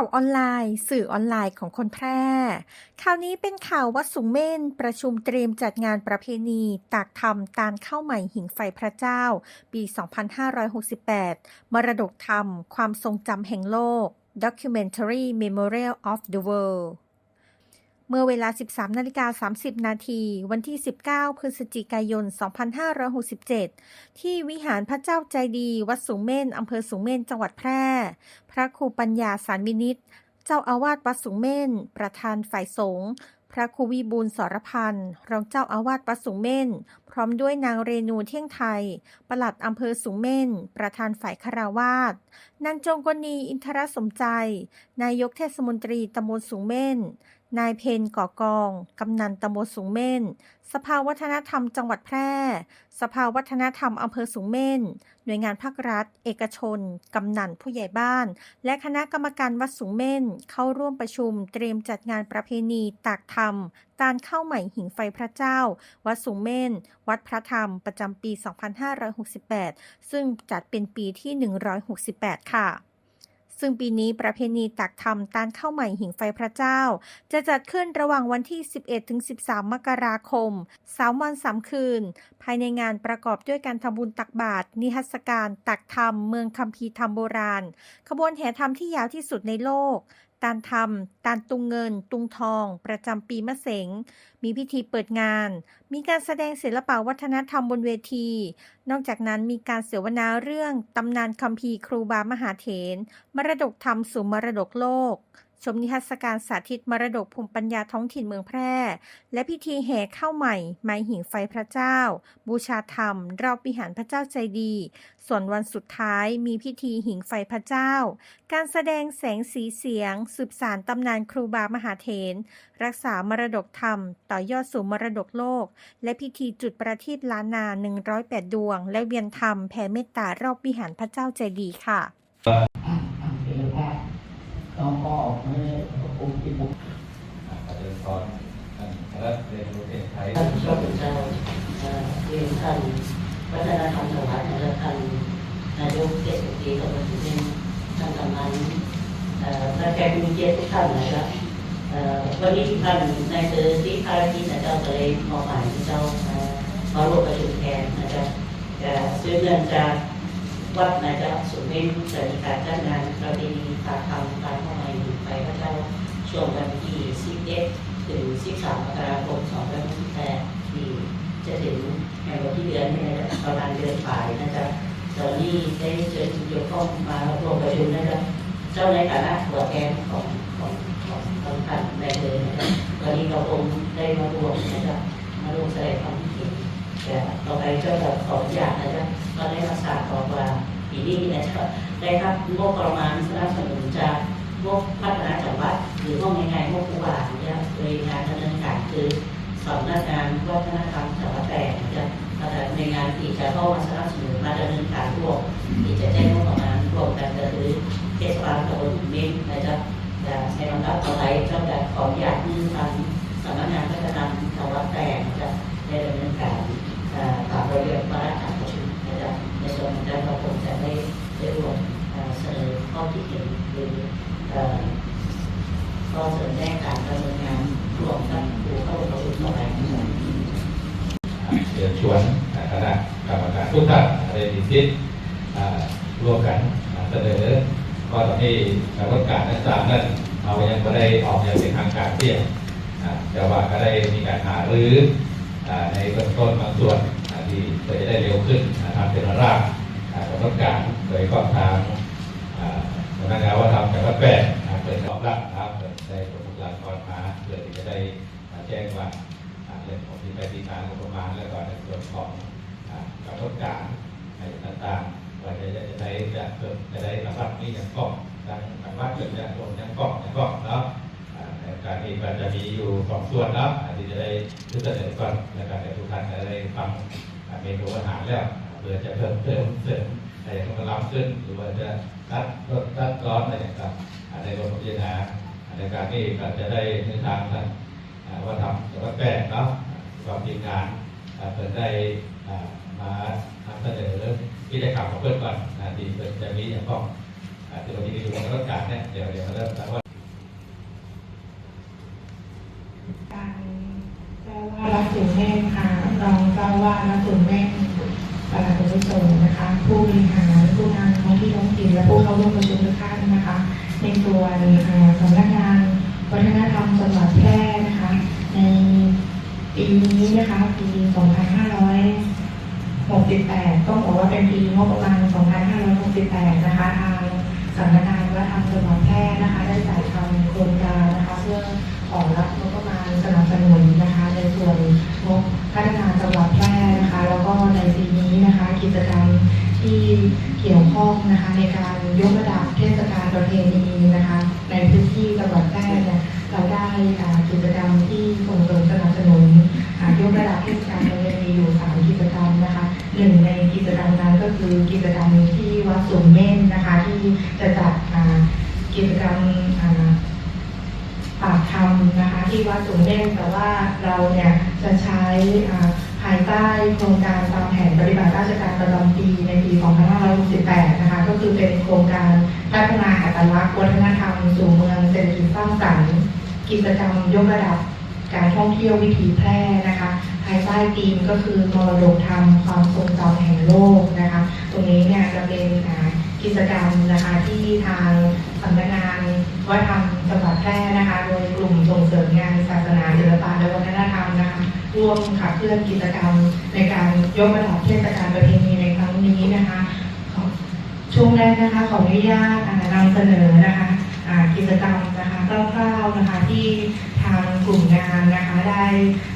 ข่าวออนไลน์ สื่อออนไลน์ของคนแพร่ ข่าวนี้เป็นข่าววัดสุงเม่นประชุมเตรียมจัดงานประเพณีตากธรรมตานเข้าใหม่หิ่งไฟพระเจ้า ปี 2568 มรดกธรรม ความทรงจำแห่งโลก Documentary Memorial of the World เมื่อเวลา 13นาฬิกา30 นาที วันที่ 19 พฤศจิกายน 2567 ที่วิหารพระเจ้าใจดี วัดสูงเม่นอำเภอสูงเม่น จังหวัดแพร่ พระครูปัญญาสารวินิต เจ้าอาวาสวัดสูงเม่น ประธานฝ่ายสงฆ์พระครูวิบูลสรพันธ์รองเจ้าอาวาสวัดสูงเม่น พร้อมด้วยนางเรนูเที่ยงไทย ปลัดอำเภอสูงเม่น ประธานฝ่ายคาราวาสนางจงกนีอินทรสมใจ นายกเทศมนตรีตำบลสูงเม่น นายเพนก่อกอง กำนันตำบลสูงเม่น สภาวัฒนธรรมจังหวัดแพร่ สภาวัฒนธรรมอำเภอสูงเม่น หน่วยงานภาครัฐ เอกชน กำนันผู้ใหญ่บ้าน และคณะกรรมการวัดสูงเม่น เข้าร่วมประชุม เตรียมจัดงานประเพณีตากธรรม ตานเข้าใหม่หิ่งไฟพระเจ้า วัดสูงเม่น วัดพระธรรม ประจำปี 2568 ซึ่งจัดเป็นปีที่ 168 ค่ะ ซึ่งปีนี้ประเพณีตักธรรมตานเข้าใหม่หิ่งไฟพระเจ้า จะจัดขึ้นระหว่างวันที่ 11 ถึง 13 มกราคมสามวัน3คืน ภายในงานประกอบด้วยการทำบุญตักบาตรนิทรรศการ ตักธรรม เมืองคัมภีร์ธรรมโบราณ ขบวนแห่ธรรมที่ยาวที่สุดในโลก ตานธรรม ตานตุงเงิน ตุงทอง ประจำปีมะเสง มีพิธีเปิดงาน มีการแสดงศิลปวัฒนธรรมบนเวที นอกจากนั้นมีการเสวนาเรื่องตำนานคัมภีร์ครูบามหาเถรมรดกธรรมสู่มรดกโลก ชมนิทรรศการสาธิตมรดกภูมิปัญญาท้องถิ่นเมืองแพร่ และพิธีแห่เข้าใหม่ ไม้หิ่งไฟพระเจ้า บูชาธรรม รอบวิหารพระเจ้าใจดี ส่วนวันสุดท้ายมีพิธีหิ่งไฟพระเจ้า การแสดงแสงสีเสียง สืบสารตำนานครูบามหาเถรรักษามรดกธรรม ต่อยอดสู่มรดกโลก และพิธีจุดประทีปล้านนา 108 ดวง และเวียนธรรมแผ่เมตตารอบวิหารพระเจ้าใจดีค่ะ น้องก็ออกมาองค์ที่บุกประเด็นตอนท่านพระเรียนรู้เรียนไทยท่านชอบเจ้าเรียนท่านวัฒนธรรมจังหวัดและท่านนายกเทศมนตรีตำบลสุรินทร์ท่านกำนันเอ่อและแกผู้มีเกียรติทุกท่านนะครับวันนี้ท่านในเจอที่ภารกิจนะเจ้าก็เลยมอบหมายให้เจ้ามาร่วมประชุมแทนนะครับแต่ซึ่งเนื่องจาก วัดนาจะสุเมนจะมีการจัดงานประเพณีตาธรรมตามเข้ามาอยู่ไปพระเจ้าช่วงวันที่ 11 ถึง 13มกราคม2568ที่จะถึงในวันที่เดือนนี้นะประมาณเดือนปลายนะจ๊ะตอนนี้ได้เชิญเกี่ยวข้องมาร่วมประชุมนะจ๊ะเจ้าในฐานะตัวแทนของของของของท่านในเลยนะจ๊ะวันนี้เราคงได้มารวมนะจ๊ะมาร่วมแสดงความ คิดเห็นแต่อไปก็จะขออนุญาตนะจ๊ะก็ได้มาทราบอกว่าปีนี้นะจ๊ะได้รับงบประมาณสนับสนุนจากงบพัฒนาจังหวัดหรือว่าง่ายๆงบผู้ว่าเนี่ยโดยงานดำเนินการคือสำนักงานวัฒนธรรมจังหวัดแปดนะจ๊ะก็จะในงานที่จะเข้ามาสนับสนุนมาดำเนินการร่วมที่จะแจ้งงบประมาณร่วมกันก็คือเทศบาลตำบลเมฆนะจ๊ะจะในลำดับต่อไปก็จะขออนุญาตที่ทางสำนักงานพัฒนาจังหวัดแปดจะได้ดำเนินการ เอ่อตามระเบียบวาระการประชุมนะครับในส่วนของการเราคงจะได้ได้รวมเอ่อเสนอข้อคิดเห็นหรือเอ่อข้อเสนอแนะการดำเนินงานรวมกันผู้เข้าร่วมประชุมต่อไปนะครับ เชิญชวนคณะกรรมการ ทุกท่านได้มีสิทธิ์ร่วมกันเสนอก็ตอนนี้กรรมการนั้นตามนั้นเรายังไม่ได้ออกอย่างเป็นทางการเที่ยงแต่ว่าก็ได้มีการหารืออ่าในเบื้องต้นบางส่วนที่เพื่อจะได้เร็วขึ้นอ่าทำเป็นร่างอ่ากรรมการโดยก็ทางสำนักงานวัฒนธรรมจังหวัดแพร่อ่าเปิดรอบรับนะครับเปิดได้ประมุขหลักรมาเพื่อที่จะได้แจ้งว่าเรื่องของที่ไปที่มางบประมาณแล้วก็ในส่วนของ การในต่างๆว่าจะจะจะได้จะเพิ่มจะได้ระดับนี้อย่างกล้องทางทางวัดเกิดจะรวมทั้งกล้องทั้งกล้องเนาะอ่าในการนี้ก็จะมีอยู่สองส่วนเนาะอันที่จะได้ทุกท่านก่อนแล้วก็ให้ทุกท่านจะได้ฟังเมนูอาหารแล้วเพื่อจะเพิ่มเติมเสริมอะไรที่มันล้ำขึ้นหรือว่าจะตัดลดตัดร้อนอะไรต่างๆอ่าในบทพิจารณาอ่าในการนี้ก็จะได้ในทางท่านว่าทำแต่ว่าแปลกเนาะความทีมงงานอาเปิดได้ มาทำเสนอกิจกรรมของเพื่อนก่อนนะที่เปิดจะมีอย่างต้องอ่อจะวันนี้ไปดูในรถการเนี่ยเดี๋ยวเดี๋ยวมาเริ่มจากว่าการเจ้าว่ารับสูงเม่ค่ะรองเจ้าว่ารับสูงเม่นประหลัดอุโสนะคะ ผู้บริหารผู้นำท้องที่ท้องถิ่นและผู้เข้าร่วมประชุมทุกท่านนะคะ ในส่วนสำนักงานวัฒนธรรมจังหวัดแพร่นะคะ ในปีนี้นะคะปี 2568ต้อง บอกว่าเป็นปีงบประมาณ 2568 นะคะทางสำนัก หนึ่งในกิจกรรมนั้นก็คือกิจกรรมที่วัดสูงเม่นนะคะ ที่จะจัดกิจกรรมอ่าปากคำนะคะที่วัดสูงเม่นแต่ว่าเราเนี่ยจะใช้ภายใต้โครงการตามแผนปฏิบัติราชการประจำปีในปี 2568 นะคะ ก็คือเป็นโครงการพัฒนาอัตลักษณ์วัฒนธรรมสู่เมืองเศรษฐกิจสร้างสรรค์ กิจกรรมยกระดับการท่องเที่ยววิถีแพร่นะคะ ภายใต้ธีมก็คือมรดกธรรมความทรงจำแห่งโลกนะคะ ตรงนี้เนี่ยจะเป็นอ่ากิจกรรมนะคะที่ทางสำนักงานวัฒนธรรมจังหวัดแพร่นะคะ โดยกลุ่มส่งเสริมงานศาสนาศิลปะและวัฒนธรรมนะคะร่วมขับเคลื่อนกิจกรรมในการยกระดับเทศกาลประเพณีในครั้งนี้นะคะขอช่วงแรกนะคะขออนุญาตนำเสนอนะคะอ่ากิจกรรมนะคะคร่าวๆนะคะที่ทางกลุ่มงานนะคะได้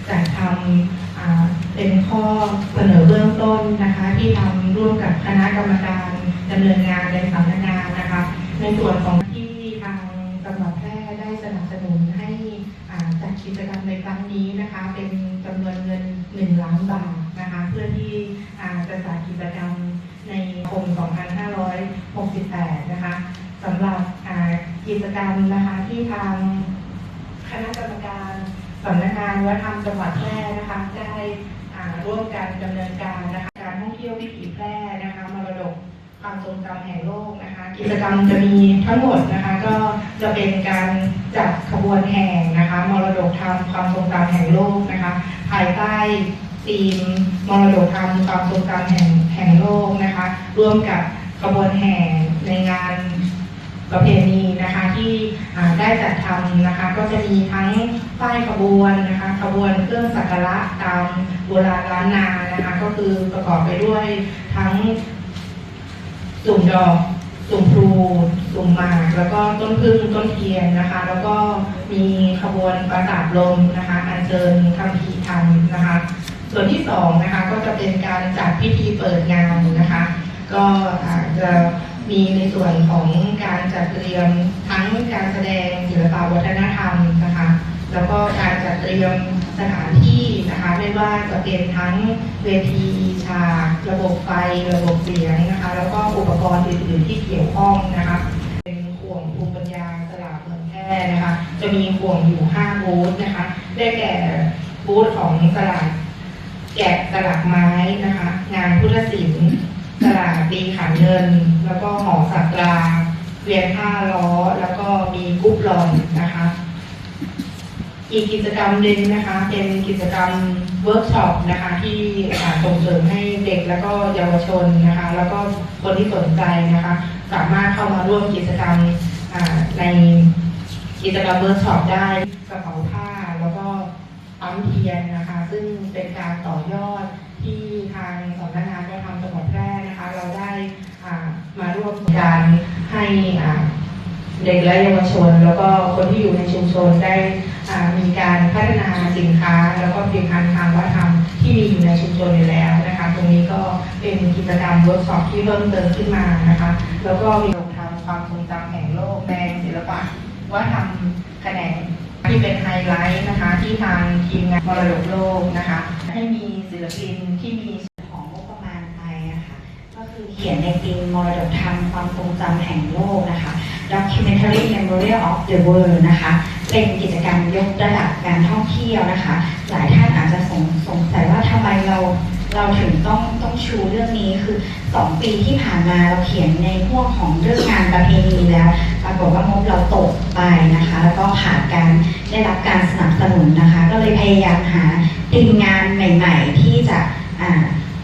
จัดทำ เป็นข้อเสนอเบื้องต้นนะคะ ที่ทำร่วมกับคณะกรรมการดำเนินงานในสำนักงานนะคะ ในส่วนของที่ทางจังหวัดแพร่ได้สนับสนุนให้อ่าจัดกิจกรรมในครั้งนี้นะคะ เป็นจำนวนเงิน1ล้านบาทนะคะ เพื่อที่จะจัดกิจกรรมในคม2568 นะคะสำหรับกิจกรรมนะคะที่ทางคณะกรรมการสำนักงานวัฒนธรรมจังหวัดแพร่นะคะได้ ร่วมกันดำเนินการนะคะการท่องเที่ยววิถีแพร่นะคะมรดกความทรงจำแห่งโลกนะคะกิจกรรมจะมีทั้งหมดนะคะก็จะเป็นการจัดขบวนแห่นะคะมรดกธรรมความทรงจำแห่งโลกนะคะภายใต้ธีมมรดกธรรมความทรงจำแห่งแห่งโลกนะคะร่วมกับขบวนแห่ในงานประเพณีนะคะที่ได้จัดทำนะคะก็จะมีทั้งป้ายขบวนนะคะขบวนเครื่องสักการะตาม โบราณล้านนานะคะ ก็คือประกอบไปด้วยทั้งสุ่มดอกสุ่มพลูสุ่มหมาก แล้วก็ต้นพึ่งต้นเทียนนะคะ แล้วก็มีขบวนประสาทลมนะคะ อัญเชิญคำพีธรรมนะคะ ส่วนที่สองนะคะก็จะเป็นการจัดพิธีเปิดงานนะคะ ก็อาจจะมีในส่วนของการจัดเตรียมทั้งการแสดงศิลปวัฒนธรรมนะคะ แล้วก็การจัดเตรียม สถานที่นะคะไม่ว่าจะเป็นทั้งเวทีฉากระบบไฟระบบเสียงนะคะ แล้วก็อุปกรณ์อื่นๆที่เกี่ยวข้องนะคะเป็นห่วงภูมิปัญญาตลาดเมืองแพร่นะคะ จะมีห่วงอยู่5บูธนะคะ ได้แก่บูธของตลาดแกะสลักไม้นะคะ งานพุทธศิลป์ตลาดตีขันเงิน แล้วก็หอสัตราเวียนห้าล้อ แล้วก็มีกรุ๊ปลอนนะคะ อีกกิจกรรมหนึ่งนะคะ เป็นกิจกรรมเวิร์กช็อปนะคะ ที่ส่งเสริมให้เด็กแล้วก็เยาวชนนะคะ แล้วก็คนที่สนใจนะคะ สามารถเข้ามาร่วมกิจกรรมในกิจกรรมเวิร์กช็อปได้กระเป๋าผ้าแล้วก็ปั๊มเทียนนะคะ ซึ่งเป็นการต่อยอดที่ทางสำนักงานวัฒนธรรมจังหวัดแพร่นะคะ เราได้มาร่วมการให้เด็กและเยาวชน แล้วก็คนที่อยู่ในชุมชนได้ มีการพัฒนาสินค้า แล้วก็ผลิตภัณฑ์ทางวัฒนธรรมที่มีอยู่ในชุมชนอยู่แล้วนะคะ ตรงนี้ก็เป็นกิจกรรมเวิร์กช็อปที่เพิ่มเติมขึ้นมานะคะ แล้วก็มีโรงทำความทรงจำแห่งโลกแดงศิลปะวัฒนธรรมแขนงที่เป็นไฮไลท์นะคะ ที่ทางทีมงานมรดกโลกนะคะ ให้มีศิลปินที่มีของงบประมาณไปอะค่ะก็คือเขียนในธีมมรดกธรรมความทรงจำแห่งโลกนะคะ Documentary Memorial of the World นะคะ เป็นกิจกรรมยกระดับการท่องเที่ยวนะคะ หลายท่านอาจจะสงสงสัยว่าทำไมเราเราถึงต้องต้องชูเรื่องนี้คือสองปีที่ผ่านมาเราเขียนในพวกของเรื่องงานประเพณีแล้วปรากฏว่างบเราตกไปนะคะ แล้วก็ขาดการได้รับการสนับสนุนนะคะ ก็เลยพยายามหาทีมงานใหม่ ๆ ที่จะอ่า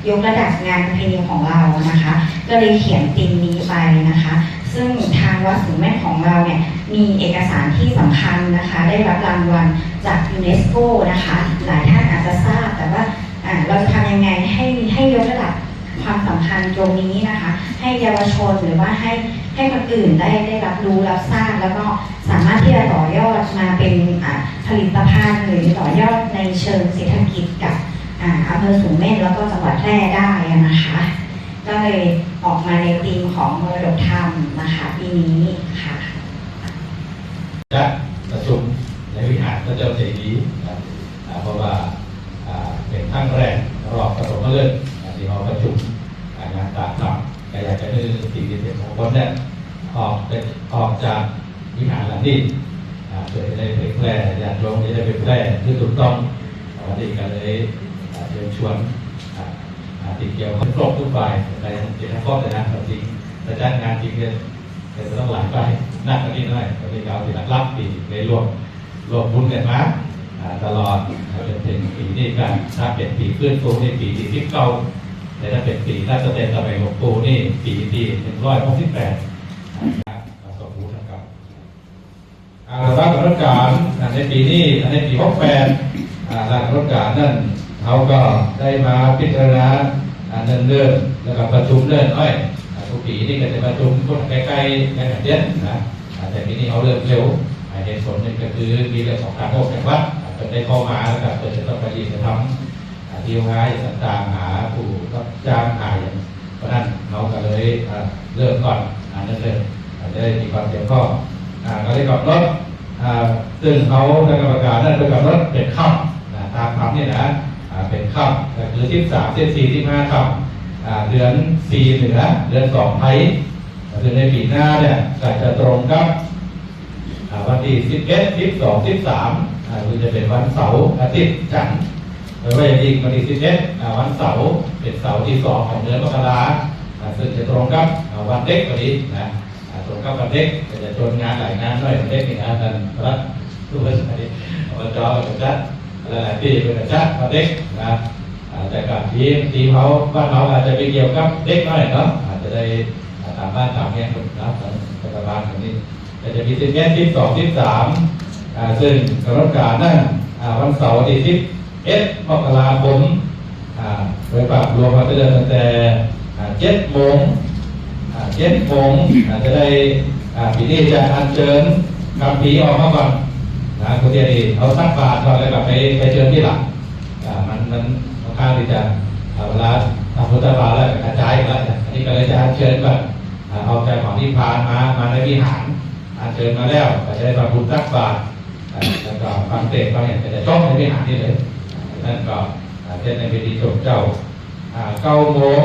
ยกระดับงานประเพณีของเรานะคะ ก็เลยเขียนธีมนี้ไปนะคะ ซึ่งทางวัดสูงแม่ของเราเนี่ย มีเอกสารที่สำคัญนะคะ ได้รับรางวัลจากยูเนสโกนะคะ หลายท่านอาจจะทราบ แต่ว่าเราจะทำยังไงให้ให้ยกระดับความสำคัญตรงนี้นะคะ ให้เยาวชนหรือว่าให้ให้คนอื่นได้ได้รับรู้รับทราบ แล้วก็สามารถที่จะต่อยอดมาเป็นผลิตภัณฑ์หรือต่อยอดในเชิงเศรษฐกิจกับอำเภอสูงเม่นแล้วก็จังหวัดแพร่ได้นะคะก็เลยออกมาในธีมของมรดกธรรมนะคะปีนี้ค่ะ จะประชุมในวิหารพระเจ้าเจดีย์นะครับเพราะว่าเป็นครั้งแรกรอบประสบเรื่องที่เราประชุมงานตามธรรมก็อยากจะให้สิ่งที่เป็นมงคลเนี่ยออกเป็นออกจากวิหารหลังนี้เพื่อจะได้เผยแพร่ญาติโยมจะได้เผยแพร่ที่ถูกต้องวันนี้ก็เลยเชิญชวนติดเกี่ยวกับครบทุกฝ่ายในเจตนาข้อแต่นะจริงแต่จัดงานจริงเนี่ย เป็นต้องหลายไปนักกันนิดหน่อยก็มีการติดรับปีในรวมรวมบุญกันมาตลอดจนถึงปีนี้กันถ้าเป็นปีขึ้นฟูนี่ปีที่สิบเก้าแต่ถ้าเป็นปีถ้าสเตนต่อไปหลวงปู่นี่ปีที่หนึ่งร้อยหกสิบแปดนะสมบูรณ์นะครับอารัฐราชการในปีนี้ในปีหกแปดรัฐราชการนั่นเขาก็ได้มาพิจารณาเนิ่นเรื่องแล้วก็ประชุมเรื่องอ้อย ปีนี่ก็จะประชุมคนใกล้ๆใกล้ๆเดือนนะแต่ปีนี้เขาเริ่มเร็วเหตุผลนึงก็คือมีเรื่องของการโอกจากวัดอ่าเปิดได้เข้ามาแล้วก็เปิดจะต้องไปดีจะทำอ่าดีลงานอย่างต่างๆหาผู้รับจ้างหาอย่างเพราะนั้นเขาก็เลยเริ่มก่อนอ่าเริ่มเริ่มอาจจะได้มีความเกี่ยวข้องอ่าก็ได้กำหนดอ่าซึ่งเขาในกรรมการนั้นเป็นกำหนดเป็นค่ำนะตามคำนี่นะเป็นค่ำก็คือที่สามที่สี่ที่ห้าค่ำอ่า เดือนสี่เหนือเดือนสองไทยเดือนในปีหน้าเนี่ยก็จะตรงกับวันที่สิบเอ็ดสิบสองสิบสามคือจะเป็นวันเสาร์อาทิตย์จันทร์หรือว่าอย่างอีกวันที่สิบเอ็ดวันเสาร์เป็นเสาร์ที่สองของเดือนมกราซึ่งจะตรงกับวันเด็กพอดีนะตรงกับวันเด็กก็จะชนงานหลายงานหน่อยวันเด็กนี่นะท่านพระทุกท่านนี้อบจก็จะจัดหลายๆที่ก็จะจัดวันเด็กนะ อาจะกับทีมทีเขาบ้านเขาอาจจะไปเกี่ยวกับเด็กน้อยเนาะอาจจะได้ตามบ้านตามเงี้ยนะรัฐบาลแบบนี้ก็จะมีสิบเงี้ยที่สองที่สามอ่าซึ่งกำหนดการนั่นวันเสาร์ที่สิบเอ็ดมกราคมอ่าโดยปรับรวมมาเดือนตั้งแต่เจ็ดโมงเจ็ดโมงอาจจะได้อ่าปีนี้จะอัญเชิญคำผีออกมาก่อนนะคุณเดียดีเอาสักบาทก่อนแล้วแบบไปไปเชิญที่หลังอ่ามันมัน ข้างที่จะอ่าเวลาทำพุทธบาลแล้วกระจายกแล้วอันนี้ก็เลยจะเชิญแบบอ่าเอาใจของที่พานมา มาในวิหารอัญเชิญมาแล้วก็จะได้ทำบุญตักบาตรอ่าแล้วก็ฟังเทศฟังอย่างก็จะชอบในวิหารนี่เลยนั่นก็เช่นในพิธีชมเจ้าเก้าโมง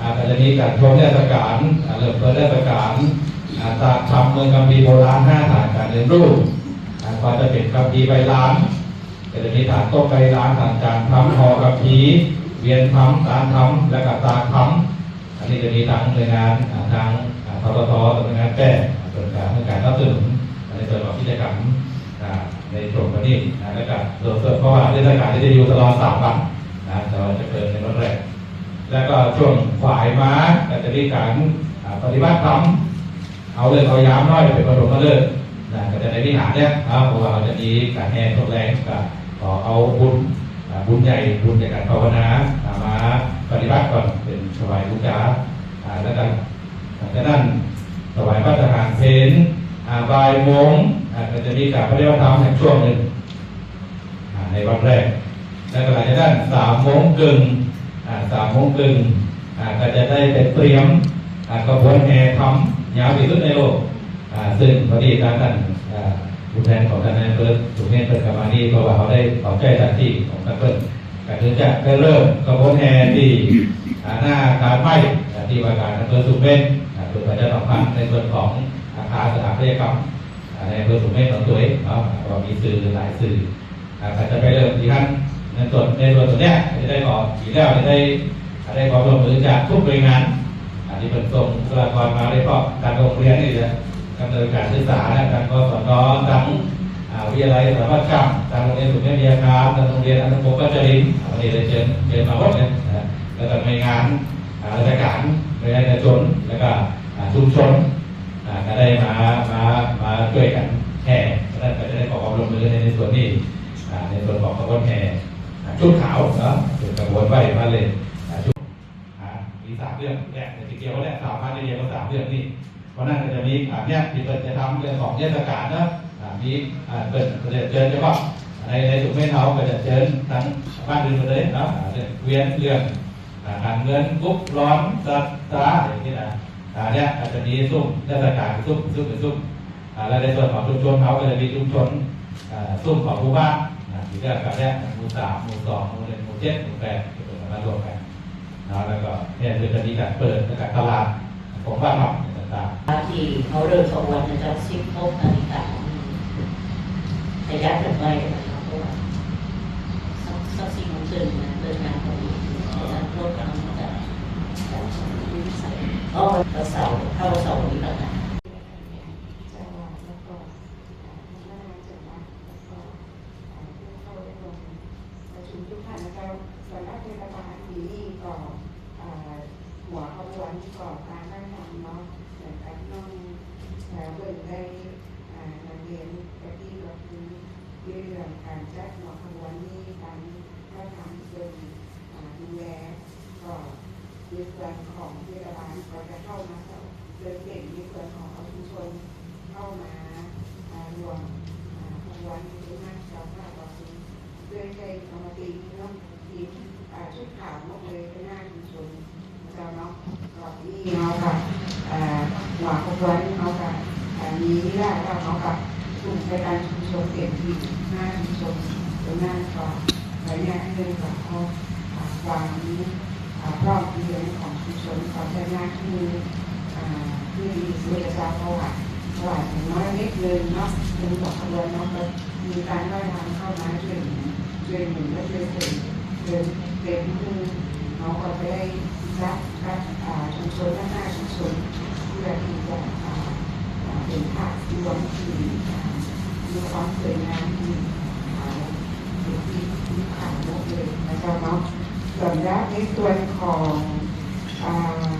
อาก็จะมีการชมเทศกาลอ่าเริ่มเปิดเทศกาลอ่าตากทำเมืองกัมพีโบราณห้าฐานการเรียนรู้อ่าก็จะเป็นกัมพีใบลาน จะมีฐานโต๊ะไปร้านฐานจานทำหอกับผีเวียนทำตานทำและกับตาทำอันนี้จะมีทางหน่วยงานทางอ่าทททหน่วยงานแพทย์ส่วนการเรื่องการรับสนุนในส่วนของกิจกรรมในช่วงวันนี้นะแล้วก็โดยเพราะว่าเทศกาลที่จะอยู่ตลอดสามวันนะแต่ว่าจะเกิดในวันแรกแล้วก็ช่วงฝ่ายม้าก็จะมีการปฏิบัติธรรมเอาเลยเอายามน้อยเป็นประดมมาเลยนะก็จะในวิหารเนี่ยนะเพราะว่าเราจะมีการแห่ทดแรงกับ อเอาบุญอ่าบุญใหญ่บุญจากการภาวนามาปฏิบัติก่อนเป็นถวายบูชาอ่าแล้วกันจากนั้นถวายพระทหารเพลอ่าบ่ายโมงก็จะมีการปฏิบัติธรรมในช่วงหนึ่งในวันแรก แล้วก็หลังจากนั้นสามโมงครึ่งสามโมงครึ่งก็จะได้ไปเตรียมกระบวนแห่ทำยาวที่สุดในโลกซึ่งพอดีทางท่าน ผู้แทนของท่านนายอำเภอสุเมธเปิดกรรมานี่เพราะว่าเขาได้ขอใจหน้าที่ของท่านเพิ่นก็ถึงจะได้เริ่มกระบวนแห่ที่หน้าอารไหม้ที่ว่าการอำเภอสุเมธเพื่อประชาสัมพันธ์ในส่วนของอาคารสถาปัตยกรรมอ่าในอำเภอสุเมธของตัวเองเนาะก็มีสื่อหลายสื่ออาใครจะไปเริ่มที่ท่านในส่วนในส่วนตัวเนี้ยจะได้ก่อนทีแล้วจะได้ได้ความร่วมมือจากทุกหน่วยงานอันนี้เป็นส่งบุคลากรมาได้เพราะการโรงเรียนนี่จะ ดำเนินการศึกษาและการกศนทั้งวิทยาลัยสถาบันช่างทางโรงเรียนสุนทรวิทยาคารทางโรงเรียนอนุพงศ์ปัจจรินวันนี้ได้เชิญเชิญมาหมดเลยนะแล้วก็หน่วยงานราชการหน่วยงานเอกชนแล้วก็ชุมชนก็ได้มามามาช่วยกันแห่แล้วก็จะได้ขอความร่วมมือในในส่วนนี้ในส่วนของขบวนแห่ชุดขาวเนาะชุดขบวนไหวมาเลยชุดอ่ามีสามเรื่องแรกในที่เกี่ยวกับแรกสามพันในเดียวกับสามเรื่องนี่ เพราะนั่นก็จะมีอ่าเนี่ยที่เปิดจะทำเรื่องของเทศกาลนะอ่ามีอ่าเปิดจะเชิญเฉพาะในในสุขเมธเฮาก็จะเชิญทั้งบ้านอื่นมาเลยนะเวียนเรื่องอ่าทางเงินกุ๊บร้อนสัตตาอย่างนี้นะอ่าเนี่ยอาจจะมีซุ้มเทศกาลซุ้มซุ้มเป็นซุ้มแล้วในส่วนของชุมชนเขาก็จะมีชุมชนซุ้มของผู้บ้านที่เรียกกันเนี่ยหมู่สามหมู่สองหมู่หนึ่งหมู่เจ็ดหมู่แปดจะเป็นมารวมกันนะแล้วก็เนี่ยคือจะมีการเปิดและการตลาดของบ้านเรา ต่างที่เขาเริ่มขบวนในจะสิบหกนาฬิการะยะถัดไปนะครับเพราะว่าสักสักสี่โมงครึ่งนะเลิกงานพอดีอาจารย์รถกำลังจะอ๋อวันเสาร์เข้าเสาร์นี้แล้วนะ จังหวัดแล้วก็พนักงานจังหวัดแล้วก็ผู้เข้าได้ลงประชุมทุกท่านนะคะสำนักเทศบาลปีนี้ก็หัวขบวนก่อการได้ทำเนาะเหมือนกับน้องเบิ่งได้นักเรียนกะที่ก็คือเรื่อง การจัดหัวขบวนนี้การได้ทำเป็นดูแลก็ในส่วนของเทศบาลก็จะเข้ามาเดินเด่นในส่วนของชุมชนเข้ามารวมขบวนที่นั่งชาวบ้านเราด้วยใจกรรมตีเนาะทีชุดขาวมกเลยเป็นหน้าชุมชนเราเนาะก่อนที่เรากับหัวขบวนเรากับมีได้เราเขากับกลุ่มในการชุมชนเปลี่ยนทีหน้าชุมชนเป็นหน้าก่อนอะไรเนี่ยเรื่องของเขาวางนี้พร้อมเรื่องของชุมชนขอใช้หน้าที่ ที่มีสุริยาประวัติประวัติอย่างน้อยนิดนึงเนาะเป็น บอกขบวนเนาะก็มีการว่ายน้ำเข้ามาช่วยหนุนช่วยหนุนและช่วยเสริมเดินเป็นคือน้องก็จะได้รับรับชุมชนและหน้าชุมชนเพื่อที่จะเป็นภาพรวมที่มีความสวยงามที่เป็นที่ที่ข่าวเลยนะครับเนาะสำหรับในส่วนของอ่า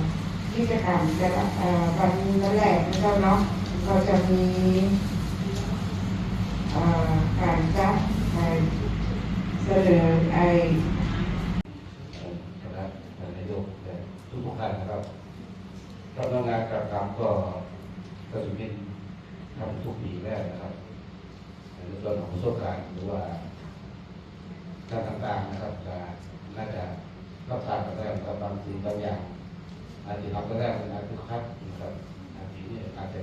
กิจกรรมแต่ละอ่อวันแรกนะครับเนาะเราจะมี การจัดไอ้เสนอไอ้ๆคณะนายกและทุกท่านนะครับสำนักงานกรรมก็ก็จะเป็นทำทุกปีแรกนะครับในส่วนของประสบการณ์หรือว่าการต่างๆนะครับจะน่าจะรับทราบกันได้กับบางสิ่งบางอย่างอาจจะทำก็ได้เป็นอาจจะคัดนะครับอาจจะนี่อาจจะ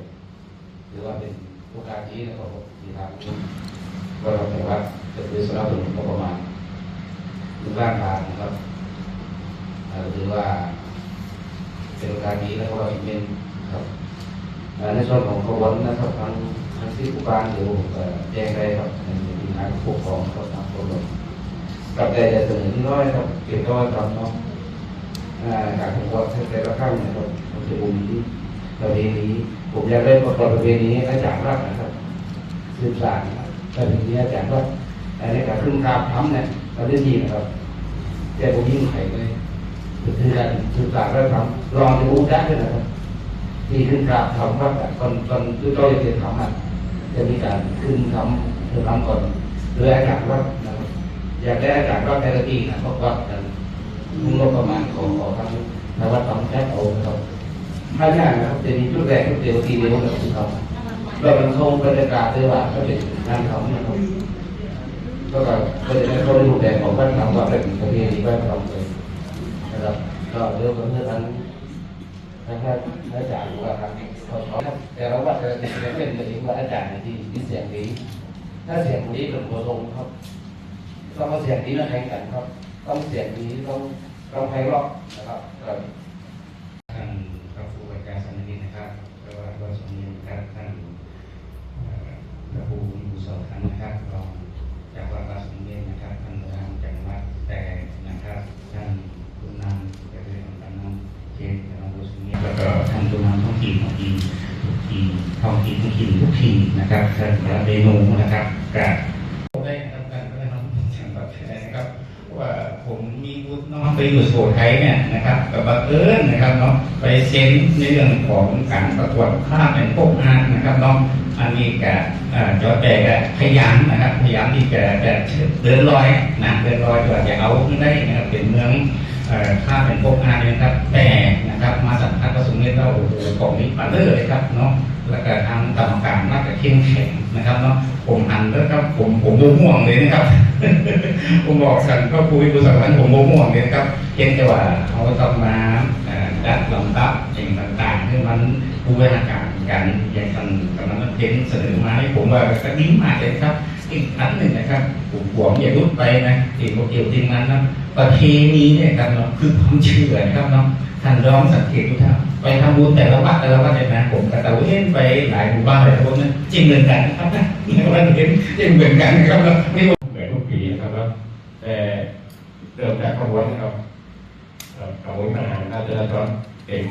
หรือว่าเป็น โอกาสที่นะครับที่ทางก็เราแต่ว่าจะเป็นสนับสนุนงบประมาณหรือร่างทางนะครับหรือว่าเป็นโอกาสดีแล้วก็อีกเป็นครับในส่วนของขบวนนะครับทางทางที่ผู้การเดี๋ยวผมจะแจ้งได้ครับในทีมงานผู้ปกครองครับทางขบวนกับแต่จะเสนอน้อยครับเกี่ยวกับว่าทำเนาะการผมว่าแต่ละครั้งเนี่ยครับผมจะผมนี้ ประเพณีผมอยากได้ประกอบประเพณีให้อาจารย์รักนะครับสืบสานประเพณีอาจารย์รักแต่ในการขึ้นคาบทำเนี่ยเราได้ดีนะครับ แต่ผมยิ่งไข่เลยคือการสืบสานแล้วทำลองจะรู้ได้ด้วยนะครับที่ขึ้นคาบทำว่าแต่ตอนตอนที่เราจะเรียนทำอะจะมีการขึ้นทำคือทำก่อนโดยออาจารย์รักนะครับอยากได้อาจารย์รักแต่ละทีนะบอกว่ากันงบประมาณของของทางทางวัดทำแค่เอาครับ ถ้ายากนะครับจะมีชุดแรกชุดเดียวทีเดียวนะครับครับเราเป็นคงบรรยากาศด้วยว่าก็เป็นงานทำนะครับก็ก็จะได้เข้ารูปแบบของวัดทำว่าเป็นประเพณีวัดทำเลยนะครับก็เรื่องของเรื่องนั้นนะครับอาจารย์ว่าทางขอขอแต่เราว่าจะเป็นเป็นเองว่าอาจารย์ที่ที่เสียงดีถ้าเสียงดีเป็นตัวตรงครับต้องเอาเสียงดีมาแข่งกันครับ ต้องเสียงดีต้องต้องไพเราะนะครับครับ ๆท่านพระครูอาจารย์สมิทนะครับแปลว่าก็สมเด็จครับท่านเอ่อพระครูอยู่สองท่านนะครับรองจากวัดราชสมเด็จนะครับท่านประธานจังหวัดแต่นะครับท่านคุณนำแต่ ทีทุก ท้องถิ่นถิ่นทุกทีนะครับท่นเมนูนะครับกับผมได้รับการพัฒนาฉันตอบแทนนะครับ ว่าผมมีบุตรน้องไปอยู่สุโขทัยเนี่ยนะครับกับบังเอิญนะครับเนาะไปเซ็นในเรื่องของการประกวดภาพเป็นพวกงานนะครับเนาะอันนี้กับจอแปกะพยายามนะครับพยายามที่จะจะเดินรอยนะเดินรอยตัวจะเอาได้นะครับเป็นเมือง เอ่าเป็นพวกงานเนยนะครับ แต่นะครับมาสัมผัสประสงค์เนี่ยเราของนี้ปัดเลยเลยครับเนาะแล้วก็ทางกรรมการน่าจะเข้มแข็งนะครับเนาะผมหันแล้วครับผมผมโมห่วงเลยนะครับ ผมบอกสันก็คุยดูสันนั้นผมโมห่วงเลยนะครับเพียงแต่ว่าเขาต้องมาดัดลำดับสิ่งต่างๆให้มันผู้บริหาการการอย่างกันกำลังเพ้นเสนอมาให้ผมว่าก็ดีมากเลยครับ อีกอันหนึ่งนะครับผมหวงอย่ารุดไปนะที่โมเกี่ยวจริงนั้นนะประเพณีเนี่ยครับเนาะคือความเชื่อนะครับเนาะท่านลองสังเกตดูท่านไปทำบุญแต่ละวัดแต่ละวัดเนี่ยนะผมกับตะเวนไปหลายหมู่บ้านหลายตำบลนั้นจริงเหมือนกันนะครับนะในวันเห็นจริงเหมือนกันนะครับแล้วไม่เหมือนทุกปีนะครับแล้วแต่เริ่มจากขบวนนะครับขบวนทหารการจราจรเต็ม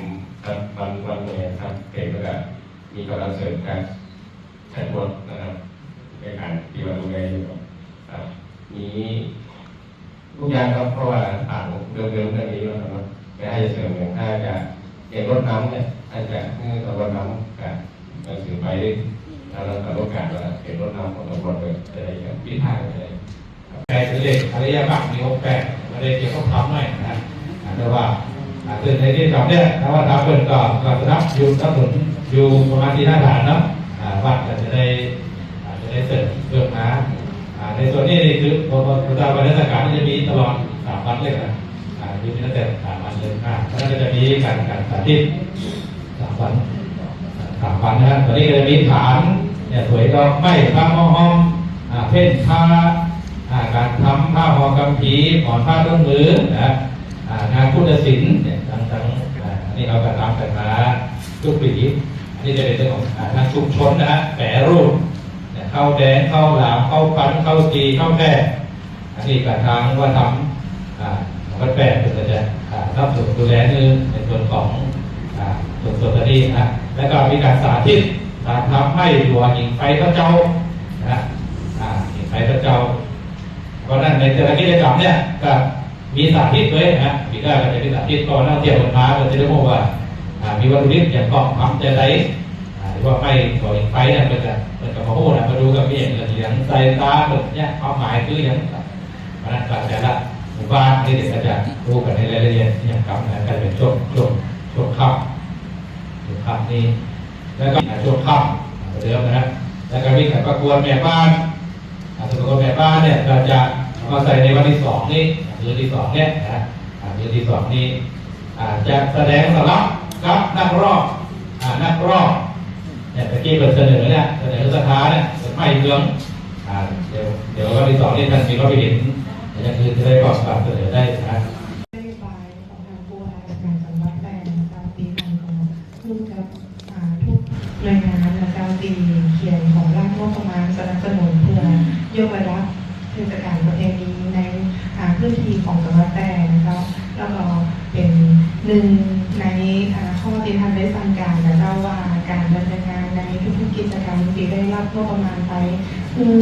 ครับวันวันเนี้ครับเต็มแล้วก็มีกำลังเสริมการใช้รถ เนี่ยถ้าว่าทำเปิดก็ก็จะนับอยู่นับหนุนอยู่ประมาณที่หน้าฐานเนาะวัดจะได้จะได้เสริมเพิ่มนะในส่วนนี้นี่คือพอประจำวันเทศกาลจะมีตลอดสามวันเลยนะอยู่ที่นั่นแต่สามวันเลยอ่าแล้วก็จะมีการการสาธิตสามวันสามวันนะตอนนี้ก็จะมีฐานเนี่ยสวยดอกไม้พระมอห้อมเพ่นพาอ่าการทำผ้าห่อกำผีหมอนผ้าต้นมือนะอ่างานพุทธศิลป์ อ่าอันนี้เราก็ทำกันมาทุกปีอันนี้จะเป็นเรื่องของอ่าทางชุมชนนะฮะแปรรูปเข้าแดงข้าหลามเข้าปั้นข้าวจีข้าแก่อันนี้กับทางว่าทำวัดแปดก็จะรับส่วนดูแลนึงในส่วนของอ่าส่วนส่วนนี้นะแล้วก็มีการสาธิตการทำให้หัวหิงไฟพระเจ้านะอ่าหิงไฟพระเจ้าเพราะฉะนั้นในแต่ละกิจกรรมเนี่ยก็ มีสาธิตไว้นะมีก็จะมีสาธิตก็น่าเทียบกันมาก็จะได้บว่ามีวัตถุดิบอย่างกล้องทำใจไรหรือว่าไม่ก่ออีกไฟเนี่ยมันจะมันกับพระโหนะมาดูกับพี่อย่างเหลืองใส่ตาแบบเนี่ยความหมายคืออย่างเพราะฉะนั้นก็แต่ละหมู่บ้านนี่เด็กก็จะรู้กันในรายละเอียดอย่างครับนะก็จะเป็นช่วงช่วงช่วงค่ำช่วงค่ำนี้แล้วก็ช่วงค่ำเหมือนเดิมนะฮะแล้วก็มีการประกวดแม่บ้านอาสมมติแม่บ้านเนี่ยเราจะมาใส่ในวันที่สองนี่ เดือนที่สองเนี่ยนะเดือนที่สองนี่จะแสดงสำหรับกับนักรอบนักรอบเนี่ยตะกี้เปิดเสนอเนี่ยเสนอสถาเนี่ยไม่เมืองเดี๋ยวเดี๋ยววันที่สองนี่ท่านมีก็ไปเห็นอย่างอื่นจะได้ก็ปรับเสนอได้นะนโยบายของทางผู้ว่าราชการจังหวัดแพร่นะครับปีพันของทุกกับอ่าทุกหน่วยงานนะครับปีเขียนของร่างงบประมาณสนับสนุนเพื่อยกระดับเทศกาลประเพณีในอ่าพื้นที่ของจังหวัดแพร่นะครับ แล้วก็เป็นหนึ่งในอ่าข้อที่ท่านได้สั่งการนะครับว่าการดำเนินงานในทุกๆกิจกรรมที่ได้ รับงบประมาณไป คือ